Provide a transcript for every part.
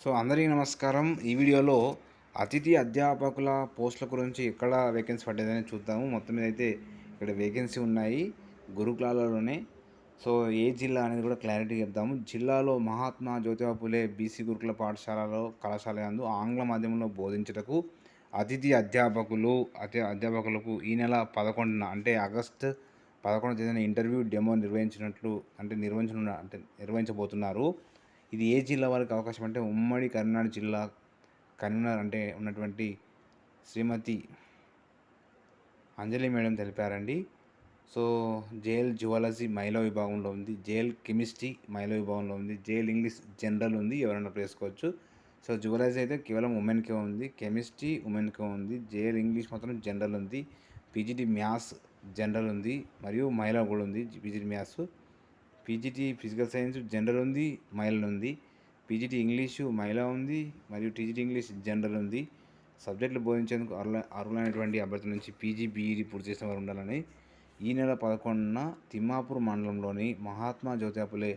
So అందరికీ నమస్కారం. ఈ వీడియోలో అతిథి అధ్యాపకుల పోస్టుల గురించి ఎక్కడ వేకెన్సీ పడ్డదని చూద్దాము. మొత్తం మీద అయితే ఇక్కడ వేకెన్సీ ఉన్నాయి గురుకులాలలోనే. సో ఏ జిల్లా అనేది కూడా క్లారిటీ చెప్తాము జిల్లాలో మహాత్మా జ్యోతిబా పులే బీసీ గురుకుల పాఠశాలలో కళాశాల యందు ఆంగ్ల మాధ్యమంలో బోధించుటకు అతిథి అధ్యాపకులు అతి అధ్యాపకులకు ఈ నెల పదకొండున అంటే ఆగస్ట్ పదకొండు తేదీన ఇంటర్వ్యూ డెమో నిర్వహించినట్లు అంటే నిర్వహించనున్న అంటే నిర్వహించబోతున్నారు. ఇది ఏ జిల్లా వారికి అవకాశం అంటే ఉమ్మడి కరీంనగర్ జిల్లా కరీంనగర్ అంటే ఉన్నటువంటి శ్రీమతి అంజలి మేడం తెలిపారండి. సో జేఎల్ జువాలజీ మహిళా విభాగంలో ఉంది జేఎల్ కెమిస్ట్రీ మహిళా విభాగంలో ఉంది జేఎల్ ఇంగ్లీష్ జనరల్ ఉంది ఎవరైనా వేసుకోవచ్చు సో జువాలజీ అయితే కేవలం ఉమెన్కే ఉంది కెమిస్ట్రీ ఉమెన్కే ఉంది జేఎల్ ఇంగ్లీష్ మాత్రం జనరల్ ఉంది పీజీటీ మ్యాథ్స్ జనరల్ ఉంది మరియు మహిళా కూడా ఉంది PGT maths. PGT physical science general ఉంది మహిళలు ఉంది. పీజీటీ ఇంగ్లీషు మహిళ ఉంది మరియు టీజీటీ ఇంగ్లీష్ జనరల్ ఉంది. సబ్జెక్టులు బోధించేందుకు అర్హుల అర్హులైనటువంటి అభ్యర్థుల నుంచి పీజీ బీఈడీ పూర్తి చేసిన వారు ఉండాలని ఈ నెల పదకొండున తిమ్మాపూర్ మండలంలోని Mahatma Jyotiphule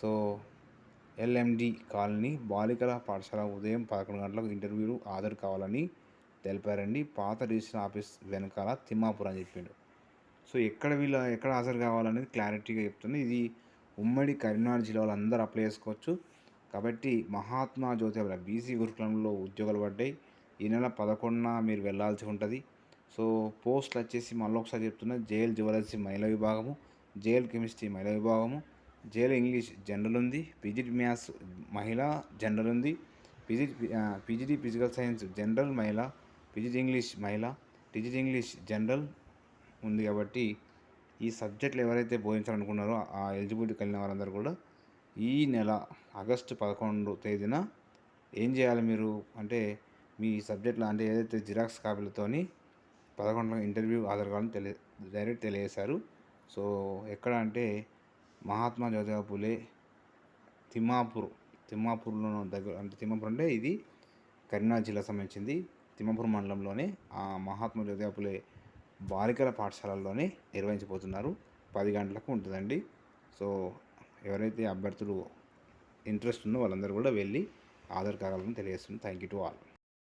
so LMD colony బాలికల పాఠశాల ఉదయం పదకొండు గంటలకు ఇంటర్వ్యూలు హాజరు కావాలని తెలిపారండి. పాత రిజిస్టర్ ఆఫీస్ వెనకాల తిమ్మాపూర్ అని చెప్పిండు సో ఎక్కడ వీళ్ళ ఎక్కడ హాజరు కావాలనేది క్లారిటీగా చెప్తుంది. ఇది ఉమ్మడి కరీంనగర్ జిల్లా అందరూ అప్లై చేసుకోవచ్చు. కాబట్టి మహాత్మా జ్యోతిబా బీసీ గురుకులంలో ఉద్యోగాలు పడ్డాయి. ఈ నెల పదకొండున మీరు వెళ్ళాల్సి ఉంటుంది. సో పోస్టులు వచ్చేసి మళ్ళీ ఒకసారి చెప్తున్నా జేఎల్ జువలజీ మహిళా విభాగము జేఎల్ కెమిస్ట్రీ మహిళా విభాగము జేఎల్ ఇంగ్లీష్ జనరల్ ఉంది పీజీటీ మ్యాథ్స్ మహిళా జనరల్ ఉంది PG PGT physical science general మహిళ పీజీటీ ఇంగ్లీష్ మహిళ టీజీటీ ఇంగ్లీష్ జనరల్ ఉంది కాబట్టి ఈ సబ్జెక్టులు ఎవరైతే బోధించాలనుకున్నారో ఆ ఎలిజిబిలిటీ కలిగిన వారందరూ కూడా ఈ నెల ఆగస్టు పదకొండు తేదీన ఏం చేయాలి మీరు? అంటే మీ సబ్జెక్టులో అంటే ఏదైతే జిరాక్స్ కాపీలతోని పదకొండులో ఇంటర్వ్యూ ఆధార్ కావాలని తెలియ డైరెక్ట్ తెలియజేశారు. సో ఎక్కడ అంటే మహాత్మా జ్యోతిబా పూలే తిమ్మాపూర్ తిమ్మాపూర్లో దగ్గర అంటే తిమ్మాపూర్ అంటే ఇది కరీంనగర్ జిల్లా సంబంధించింది. తిమ్మాపూర్ మండలంలోనే ఆ మహాత్మా జ్యోతిబా పూలే బాలికల పాఠశాలల్లోనే నిర్వహించబోతున్నారు. పది గంటలకు ఉంటుందండి. సో ఎవరైతే అభ్యర్థులు ఇంట్రెస్ట్ ఉందో వాళ్ళందరూ కూడా వెళ్ళి ఆధార్ కావాలని తెలియజేస్తుంది థ్యాంక్ యూ టు ఆల్.